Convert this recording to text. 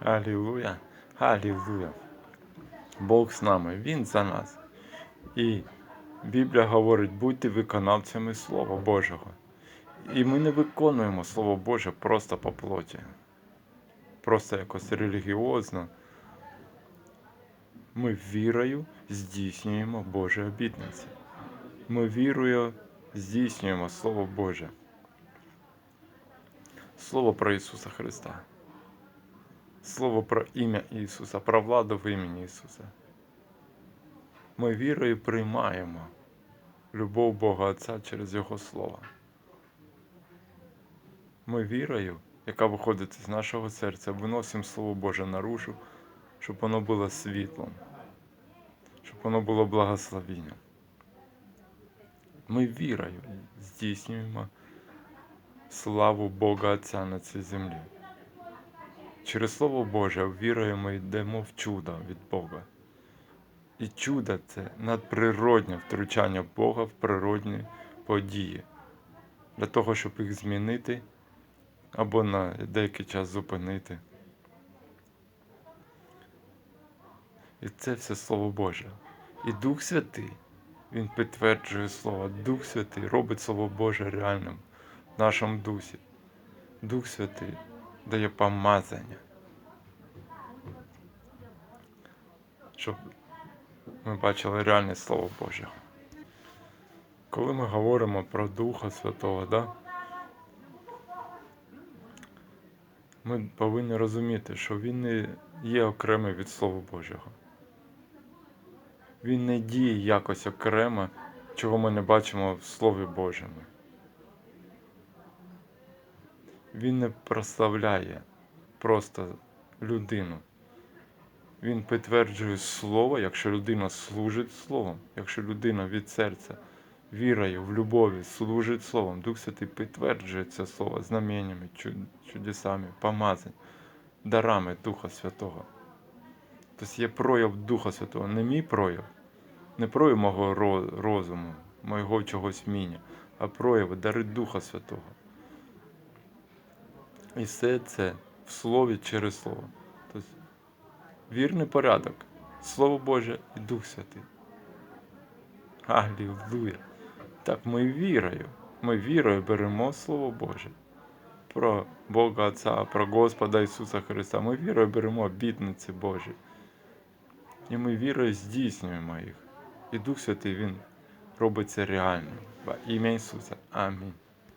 Алілуя, Алілуя. Бог з нами, Він за нас. І Біблія говорить, будьте виконавцями Слова Божого. І ми не виконуємо Слово Боже просто по плоті. Просто якось релігіозно. Ми вірою здійснюємо Божі обітниці. Ми вірою здійснюємо Слово Боже. Слово про Ісуса Христа. Слово про ім'я Ісуса, про владу в імені Ісуса. Ми вірою приймаємо любов Бога Отця через Його Слово. Ми вірою, яка виходить з нашого серця, виносимо Слово Боже нарушу, щоб воно було світлом, щоб воно було благословенням. Ми вірою здійснюємо славу Бога Отця на цій землі. Через Слово Боже вірою ми йдемо в чудо від Бога. І чудо це надприродне втручання Бога в природні події для того, щоб їх змінити або на деякий час зупинити. І це все Слово Боже. І Дух Святий, Він підтверджує Слово. Дух Святий робить Слово Боже реальним в нашому дусі. Дух Святий дає помазання. Щоб ми бачили реальне Слово Боже. Коли ми говоримо про Духа Святого, да, ми повинні розуміти, що Він не є окремий від Слова Божого. Він не діє якось окремо, чого ми не бачимо в Слові Божому. Він не прославляє просто людину. Він підтверджує слово, якщо людина служить словом, якщо людина від серця вірою в любові служить словом, Дух Святий підтверджує це слово знаменнями, чудесами, помазань, дарами Духа Святого. Тобто є прояв Духа Святого, не мій прояв, не прояв мого розуму, моєго чогось вміння, а прояви дари Духа Святого. І все це в слові через слово. Тобто вірний порядок, Слово Боже і Дух Святий. Алілуя! Так ми вірою, ми вірою беремо Слово Боже про Бога Отця, про Господа Ісуса Христа. Ми вірою беремо обітниці Божі. І ми вірою здійснюємо їх. І Дух Святий Він робить це реальним. Во ім'я Ісуса. Амінь.